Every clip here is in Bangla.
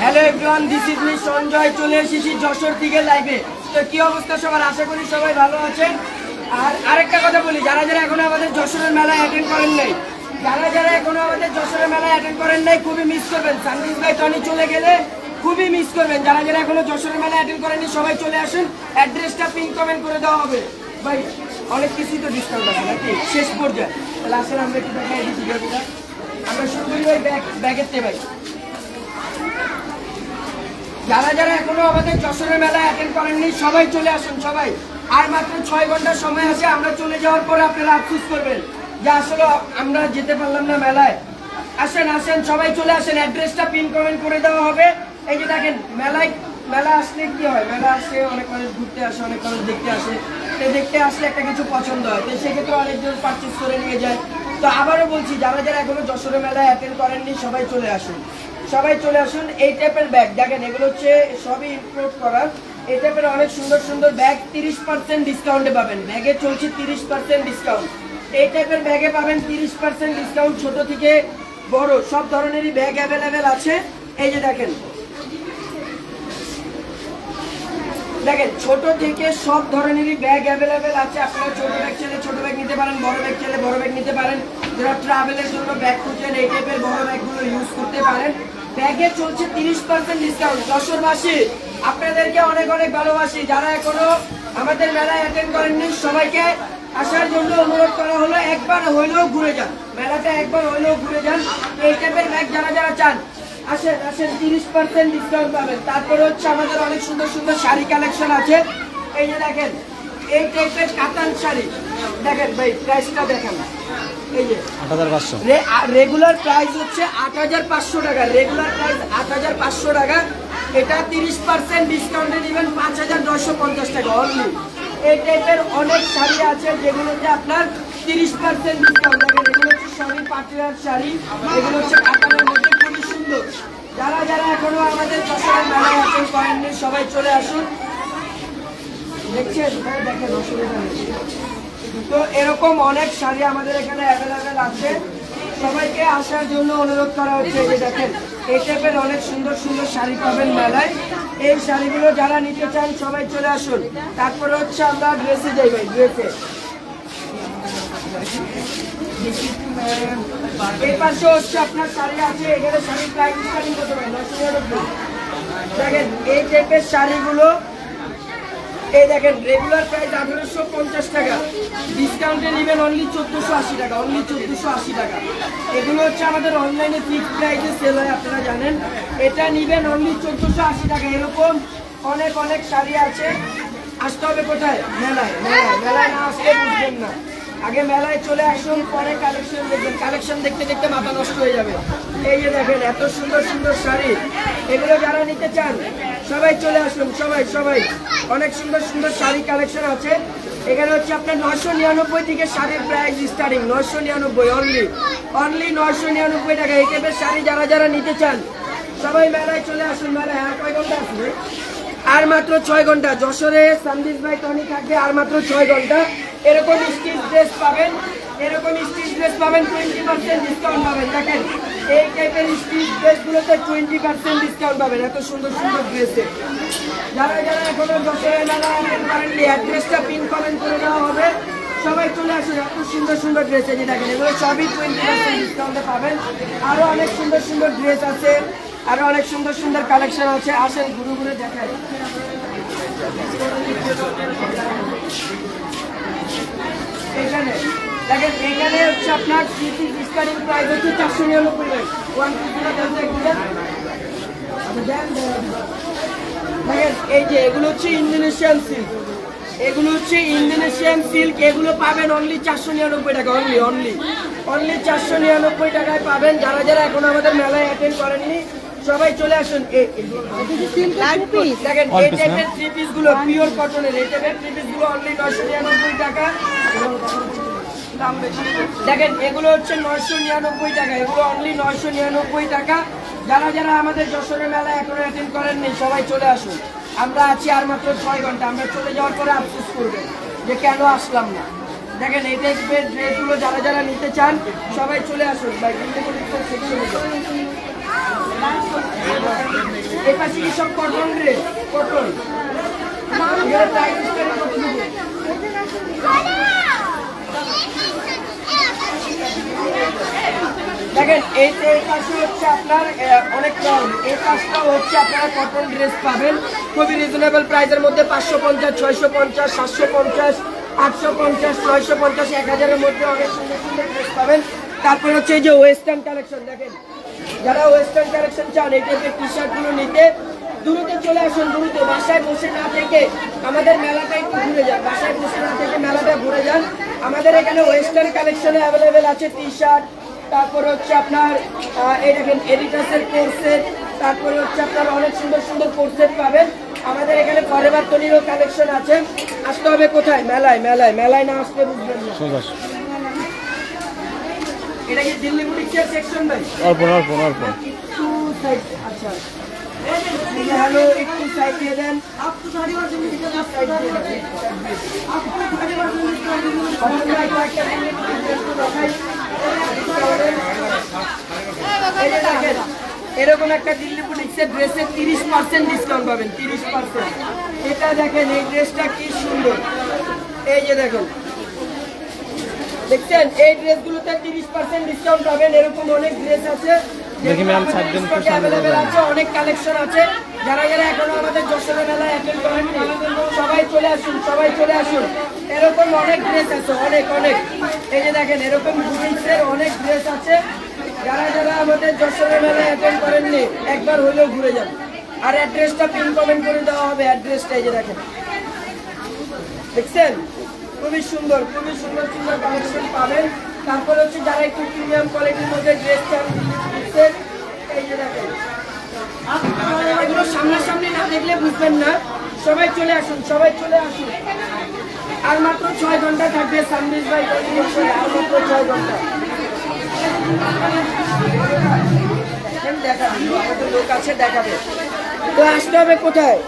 হ্যালো দিস ইজ সঞ্জয় চলে এসেছি যশোর থেকে লাইভে তো কি অবস্থা সবার? আশা করি সবাই ভালো আছেন। আর আরেকটা কথা বলি, যারা যারা এখনও আমাদের যশোরের মেলায় অ্যাটেন্ড করেন নাই, যারা যারা এখনও আমাদের যশোরের মেলায় অ্যাটেন্ড করেন নাই, খুবই মিস করবেন। চলে গেলে খুবই মিস করবেন। যারা যারা এখনও যশোরের মেলায় অ্যাটেন্ড করেননি, সবাই চলে আসুন। অ্যাড্রেসটা পিন কমেন্ট করে দেওয়া হবে। ভাই, অনেক কিছুই তো ডিসকাউন্ট আছে নাকি? শেষ পর্যায়ে। তাহলে আসলে আমরা একটু দেখাই দিচ্ছি আমরা শুরু করি ভাই ব্যাগ ব্যাগের ভাই। যারা যারা এখনও আমাদের যশোরের মেলায় অ্যাটেন্ড করেননি, সবাই চলে আসুন, সবাই। আর মাত্র ছয় ঘণ্টা সময় আছে, আমরা চলে যাওয়ার পরে আপনারা আফসুস করবেন যে আসলে আমরা যেতে পারলাম না মেলায়। আসেন আসেন, সবাই চলে আসেন। অ্যাড্রেসটা পিন কমেন্ট করে দেওয়া হবে। এই যে দেখেন, মেলায়, মেলা আসলে কি হয়? মেলা আসলে অনেক মানুষ ঘুরতে আসে, অনেক মানুষ দেখতে আসে। তো দেখতে আসলে একটা কিছু পছন্দ হয়। তো সেক্ষেত্রে অনেকজন পারচেস করে নিয়ে যায়। তো আবারও বলছি, যারা যারা এখনও যশোরের মেলায় অ্যাটেন্ড করেননি, সবাই চলে আসুন। সবাই চলে আসুন, এই টাইপের ব্যাগ দেখেন, এগুলো হচ্ছে সবই ইম্পোর্ট করার। এই টাইপের অনেক সুন্দর সুন্দর ব্যাগ তিরিশ পার্সেন্ট ডিসকাউন্টে পাবেন। ব্যাগে চলছে তিরিশ পার্সেন্ট ডিসকাউন্ট এই টাইপের ব্যাগে পাবেন তিরিশ পার্সেন্ট ডিসকাউন্ট ছোট থেকে বড়, সব ধরনেরই ব্যাগ অ্যাভেলেবেল আছে। এই যে দেখেন। দেখেন, ছোট থেকে সব ধরনেরই ব্যাগ অ্যাভেলেবেল আছে। আপনারা ছোট ব্যাগ চাইলে ছোট ব্যাগ নিতে পারেন, বড় ব্যাগ চাইলে বড় ব্যাগ নিতে পারেন। যারা ট্রাভেলের জন্য ব্যাগ খুঁজছেন, এই টাইপের বড় ব্যাগগুলো ইউজ করতে পারেন। ব্যাগে চলছে তিরিশ পার্সেন্ট ডিসকাউন্ট যশোরবাসী, আপনাদেরকে অনেক অনেক ভালোবাসি। যারা এখনও আমাদের মেলায় অ্যাটেন্ড করেননি, সবাইকে আসার জন্য অনুরোধ করা হলো, একবার হইলেও ঘুরে যান। মেলাটা একবার হইলেও ঘুরে যান। এই টাইপের ব্যাগ যারা যারা চান, আসেন আসেন, তিরিশ পার্সেন্ট ডিসকাউন্ট পাবেন। তারপরে হচ্ছে আমাদের অনেক সুন্দর সুন্দর শাড়ি কালেকশন আছে। এই যে দেখেন, এই টাইপের কাতান শাড়ি। দেখেন ভাই প্রাইসটা দেখেন। এই যে আট হাজার পাঁচশো। রেগুলার প্রাইস হচ্ছে আট হাজার পাঁচশো টাকা। রেগুলার প্রাইস আট হাজার পাঁচশো টাকা। এটা তিরিশ পার্সেন্ট ডিসকাউন্টে দিবেন পাঁচ হাজার নশো পঞ্চাশ টাকা অনলি এই টাইপের অনেক শাড়ি আছে যেগুলোতে আপনার তিরিশ পার্সেন্ট ডিসকাউন্ট দেখেন এগুলো হচ্ছে শাড়ি পাটিয়ার শাড়ি। এগুলো হচ্ছে কাতানের মধ্যে খুবই সুন্দর। যারা যারা এখনও আমাদের যশোরের মেলায় আছেন করেননি সবাই চলে আসুন। দেখছেন? হ্যাঁ দেখেন অসুবিধা নেই। তো এরকম অনেক শাড়ি আমাদের এখানে অ্যাভেলেবেল আছে। সবাইকে আসার জন্য অনুরোধ করা হচ্ছে এই দেখেন, এই টাইপের অনেক সুন্দর সুন্দর শাড়ি পাবেন মেলায়। এই শাড়িগুলো যারা নিতে চান, সবাই চলে আসুন। তারপরে হচ্ছে আমরা ড্রেসে যাই ভাই ড্রেসে এই পাশে হচ্ছে আপনার শাড়ি আছে, এখানে শাড়ির প্রাইস দেখেন, এই টাইপের শাড়িগুলো এই দেখেন রেগুলার প্রাইস আঠারোশো পঞ্চাশ টাকা। ডিসকাউন্টে নেবেন অনলি চোদ্দোশো আশি টাকা অনলি চোদ্দোশো আশি টাকা। এগুলো হচ্ছে আমাদের অনলাইনে ফিক্স প্রাইসে সেল হয়, আপনারা জানেন। এটা নেবেন অনলি চোদ্দোশো আশি টাকা। এরকম অনেক অনেক শাড়ি আছে। আসতে হবে কোথায়? মেলায়। মেলায়। মেলায় না আসলে বুঝবেন না। আগে মেলায় চলে আসুন, পরে কালেকশন দেখবেন। কালেকশন দেখতে দেখতে মাথা নষ্ট হয়ে যাবে। এই যে দেখেন, এত সুন্দর সুন্দর শাড়ি। এগুলো যারা নিতে চান সবাই চলে আসুন, সবাই সবাই। অনেক সুন্দর সুন্দর শাড়ি কালেকশন আছে। এখানে হচ্ছে আপনার নশো নিরানব্বই থেকে শাড়ির প্রাইস স্টার্টিং নশো নিরানব্বই অনলি অনলি নশো নিরানব্বই টাকা। এই টাইপের শাড়ি যারা যারা নিতে চান, সবাই মেলায় চলে আসুন, মেলায়। আর কয় ঘণ্টা আসবে আর মাত্র ছয় ঘণ্টা। যশোরে সন্দেশ ভাই, টনি থাকবে, আর মাত্র ছয় ঘণ্টা। এরকম স্টিচ ড্রেস পাবেন। এরকম স্টিচ ড্রেস পাবেন টোয়েন্টি পার্সেন্ট ডিসকাউন্ট পাবেন। দেখেন, এই টাইপের স্টিচ ড্রেসগুলোতে টোয়েন্টি পার্সেন্ট ডিসকাউন্ট পাবেন, এত সুন্দর সুন্দর ড্রেসে যারা যারা এখনও মেলা অ্যাটেন্ড করেননি অ্যাড্রেসটা পিন কমেন্ট করে দেওয়া হবে, সবাই চলে আসুন, এত সুন্দর সুন্দর ড্রেস যে দেখেন, এগুলো সবই টোয়েন্টি পার্সেন্ট ডিসকাউন্টে পাবেন। আরও অনেক সুন্দর সুন্দর ড্রেস আছে আরও অনেক সুন্দর সুন্দর কালেকশন আছে। আসেন, ঘুরে ঘুরে দেখাই এখানে দেখেন এখানে হচ্ছে আপনার থ্রি পিস স্টার্টিং প্রাইস হচ্ছে চারশো নিরানব্বই টাকা ওয়ান দেখেন এই যে এগুলো হচ্ছে ইন্দোনেশিয়ান সিল্ক। এগুলো হচ্ছে ইন্দোনেশিয়ান সিল্ক এগুলো পাবেন অনলি চারশো নিরানব্বই টাকা অনলি অনলি অনলি চারশো নিরানব্বই টাকায় পাবেন। যারা যারা এখন আমাদের মেলায় অ্যাটেন্ড করেননি সবাই চলে আসুন। দেখেন এই টাইপের থ্রি পিসগুলো পিওর কটনের এই টাইপের থ্রি পিসগুলো অনলি নয়শো নিরানব্বই টাকা। দাম বেশি। দেখেন এগুলো হচ্ছে নয়শো নিরানব্বই টাকা এগুলো অনলি নয়শো নিরানব্বই টাকা যারা যারা আমাদের যশোরের মেলা এখনও অ্যাটেন্ড করেননি সবাই চলে আসুন আমরা আছি আর মাত্র ছয় ঘণ্টা আমরা চলে যাওয়ার পরে আফসোস করবেন যে কেন আসলাম না দেখেন এই টাইপের ড্রেসগুলো যারা যারা নিতে চান সবাই চলে আসুন সেকশনে এই পাশে কি সব কটন ড্রেস কটন দেখেন, এই এই পাশে হচ্ছে আপনার অনেক কম এই পাশটাও হচ্ছে আপনারা কটন ড্রেস পাবেন। খুবই রিজনেবল প্রাইসের মধ্যে পাঁচশো পঞ্চাশ, ছয়শো পঞ্চাশ, সাতশো পঞ্চাশ, আটশো পঞ্চাশ, ছয়শো পঞ্চাশ, এক হাজারের মধ্যে অনেক সুন্দর সুন্দর ড্রেস পাবেন। তারপর হচ্ছে এই যে ওয়েস্টার্ন কালেকশন দেখেন। যারা ওয়েস্টার্ন কালেকশন চান, এই টাইপের টি শার্টগুলো নিতে, দ্রুত চলে আসুন, দ্রুত। বাসায় বসে না থেকে আমাদের মেলাটা একটু ঘুরে যান। বাসায় বসে না থেকে মেলাটা ঘুরে যান। আমাদের এখানে ওয়েস্টার্ন কালেকশনে অ্যাভেলেবেল আছে টি শার্ট তারপরে হচ্ছে আপনার এই দেখেন এডিটাসের কোর্সেট তারপরে হচ্ছে আপনার অনেক সুন্দর সুন্দর কোর্সেট পাবেন। আমাদের এখানে ফরেভার তনিরও কালেকশন আছে। আসতে হবে কোথায়? মেলায় মেলায় মেলায় না আসতে বুঝবেন না। এটা কি দিল্লি বুটিক্সের সেকশন ভাই? অর্পণ একটু সাইড আচ্ছা। একটু সাইড দিয়ে দেন এরকম একটা দিল্লি বুটিক্সের ড্রেসে তিরিশ পার্সেন্ট ডিসকাউন্ট পাবেন, তিরিশ পার্সেন্ট এটা দেখেন, এই ড্রেসটা কি সুন্দর। এই যে দেখুন। দেখছেন? এই ড্রেসগুলোতে তিরিশ পার্সেন্ট ডিসকাউন্ট পাবেন, এরকম অনেক ড্রেস আছে। দেখি ম্যাম, ছাড়বেন তো সামনে আছে অনেক কালেকশন আছে। যারা যারা এখনও আমাদের যশোরের মেলায় অ্যাটেন্ড করেননি সবাই চলে আসুন সবাই চলে আসুন। এরকম অনেক ড্রেস আছে অনেক অনেক। এই যে দেখেন এরকম বুটিক্সের অনেক ড্রেস আছে। যারা যারা আমাদের যশোরের মেলায় অ্যাটেন্ড করেননি একবার হলেও ঘুরে যান। আর অ্যাড্রেসটা পিন কমেন্ট করে দেওয়া হবে অ্যাড্রেসটা এই যে দেখেন। দেখছেন? খুবই সুন্দর খুবই সুন্দর সুন্দর কালেকশন পাবেন। তারপরে হচ্ছে যারা একটু প্রিমিয়াম কোয়ালিটির মধ্যে ড্রেস চান এই যে দেখেন। সামনাসামনি না দেখলে বুঝবেন না। সবাই চলে আসুন সবাই চলে আসুন। আর মাত্র ছয় ঘণ্টা থাকবে ছয় ঘণ্টা। দেখেন, দেখাবে আমাদের লোক আছে দেখাবে। আসতে হবে কোথায়?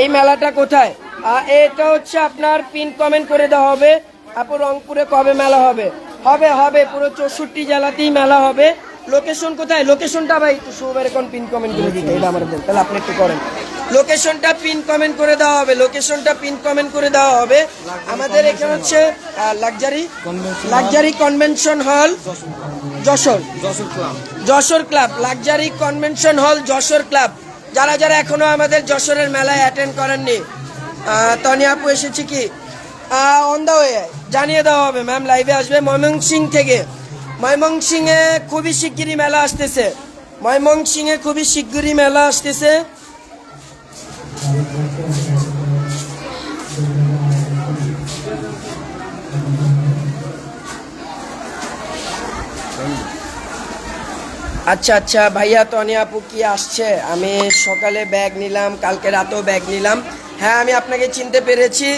এই মেলাটা কোথায়? এটা হচ্ছে আপনার পিন কমেন্ট করে দেওয়া হবে। আপু রংপুরে কবে মেলা হবে? হবে হবে, পুরো চৌষট্টি জেলাতেই মেলা হবে। লোকেশন কোথায়? লোকেশনটা ভাই একটু সুবার এখন পিন কমেন্ট করে দিতে, এটা আমার তাহলে আপনি একটু করেন। লোকেশনটা পিন কমেন্ট করে দেওয়া হবে লোকেশনটা পিন কমেন্ট করে দেওয়া হবে। আমাদের এখানে হচ্ছে luxury luxury convention hall Jessore. Jessore club luxury convention hall Jessore club যারা যারা এখনও আমাদের যশোরের মেলায় অ্যাটেন্ড করেননি তনি আপু এসেছি কি? অন দা ওয়ে জানিয়ে দেওয়া হবে ম্যাম লাইভে আসবে ময়মনসিং থেকে। ময়মনসিংয়ে খুবই শিগগিরই মেলা আসতেছে। ময়মনসিংয়ে খুবই শিগগিরই মেলা আসতেছে। আচ্ছা আচ্ছা ভাইয়া তনি আপু কি আসছে? আমি সকালে ব্যাগ নিলাম, কালকে রাতেও ব্যাগ নিলাম। হ্যাঁ আমি আপনাকে চিনতে পেরেছি।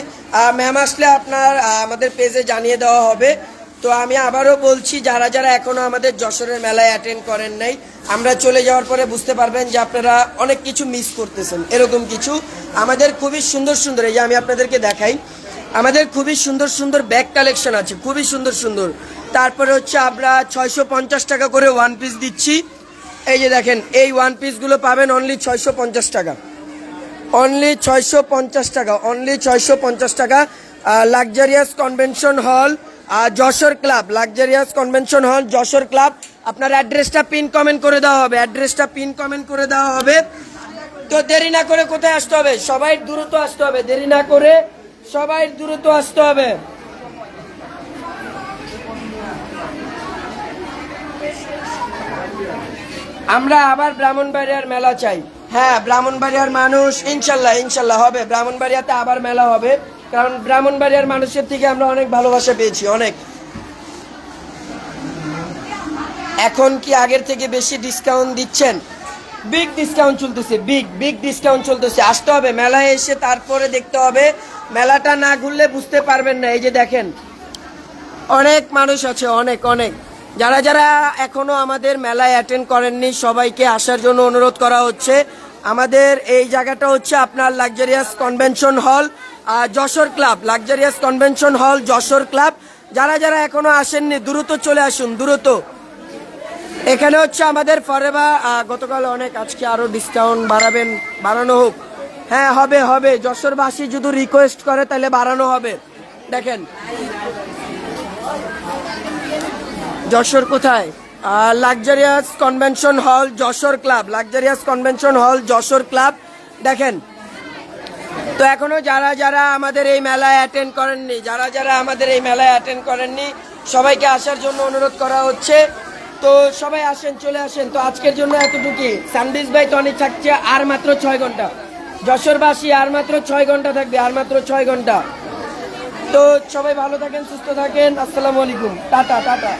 ম্যাম আসলে আপনার আমাদের পেজে জানিয়ে দেওয়া হবে। তো আমি আবারও বলছি, যারা যারা এখনও আমাদের যশোরের মেলায় অ্যাটেন্ড করেন নাই, আমরা চলে যাওয়ার পরে বুঝতে পারবেন যে আপনারা অনেক কিছু মিস করতেছেন। এরকম কিছু। আমাদের খুবই সুন্দর সুন্দর, এই যে আমি আপনাদেরকে দেখাই, আমাদের খুবই সুন্দর সুন্দর ব্যাগ কালেকশন আছে, খুবই সুন্দর সুন্দর। তারপরে হচ্ছে আমরা ছয়শো পঞ্চাশ টাকা করে ওয়ান পিস দিচ্ছি। এই যে দেখেন, এই ওয়ান পিসগুলো পাবেন অনলি ছয়শো পঞ্চাশ টাকা। অনলি ছয়শো পঞ্চাশ টাকা অনলি ছয়শো পঞ্চাশ টাকা। Luxurious convention hall Jessore club luxurious convention hall Jessore club আপনার অ্যাড্রেসটা পিন কমেন্ট করে দেওয়া হবে অ্যাড্রেসটা পিন কমেন্ট করে দেওয়া হবে। তো দেরি না করে কোথায় আসতে হবে? সবাই দ্রুত আসতে হবে, দেরি না করে সবাই দ্রুত আসতে হবে। আমরা আবার ব্রাহ্মণবাড়িয়ার মেলা চাই। হ্যাঁ ব্রাহ্মণবাড়িয়ার মানুষ, ইনশাল্লাহ ইনশাল্লাহ হবে। ব্রাহ্মণবাড়িয়াতে আবার মেলা হবে, কারণ ব্রাহ্মণবাড়িয়ার মানুষের থেকে আমরা অনেক ভালোবাসা পেয়েছি, অনেক। এখন কি আগের থেকে বেশি ডিসকাউন্ট দিচ্ছেন? বিগ ডিসকাউন্ট চলতেছে বিগ বিগ ডিসকাউন্ট চলতেছে। আসতে হবে, মেলায় এসে তারপরে দেখতে হবে। মেলাটা না ঘুরলে বুঝতে পারবেন না, এই যে দেখেন। অনেক মানুষ আছে, অনেক অনেক। যারা যারা এখনও আমাদের মেলায় অ্যাটেন্ড করেননি, সবাইকে আসার জন্য অনুরোধ করা হচ্ছে। আমাদের এই জায়গাটা হচ্ছে আপনার luxurious convention hall Jessore club luxurious convention hall Jessore club যারা যারা এখনও আসেননি, দ্রুত চলে আসুন, দ্রুত। এখানে হচ্ছে আমাদের ফরেবা গতকাল অনেক, আজকে আরও ডিসকাউন্ট বাড়াবেন, বাড়ানো হোক। হ্যাঁ হবে হবে। যশোরবাসী যদি রিকোয়েস্ট করে, তাহলে বাড়ানো হবে। দেখেন। যশোর কোথায়? Luxurious convention hall Jessore club luxurious convention hall Jessore club দেখেন, তো এখনও যারা যারা আমাদের এই মেলায় অ্যাটেন্ড করেননি, যারা যারা আমাদের এই মেলায় অ্যাটেন্ড করেননি, সবাইকে আসার জন্য অনুরোধ করা হচ্ছে। তো সবাই আসেন, চলে আসেন। তো আজকের জন্য এতটুকুই সানডিস ভাই টনি থাকছে আর মাত্র ছয় ঘণ্টা। যশোরবাসী, আর মাত্র ছয় ঘণ্টা থাকবে, আর মাত্র ছয় ঘণ্টা। তো সবাই ভালো থাকেন, সুস্থ থাকেন। আসসালামু আলাইকুম। Tata tata.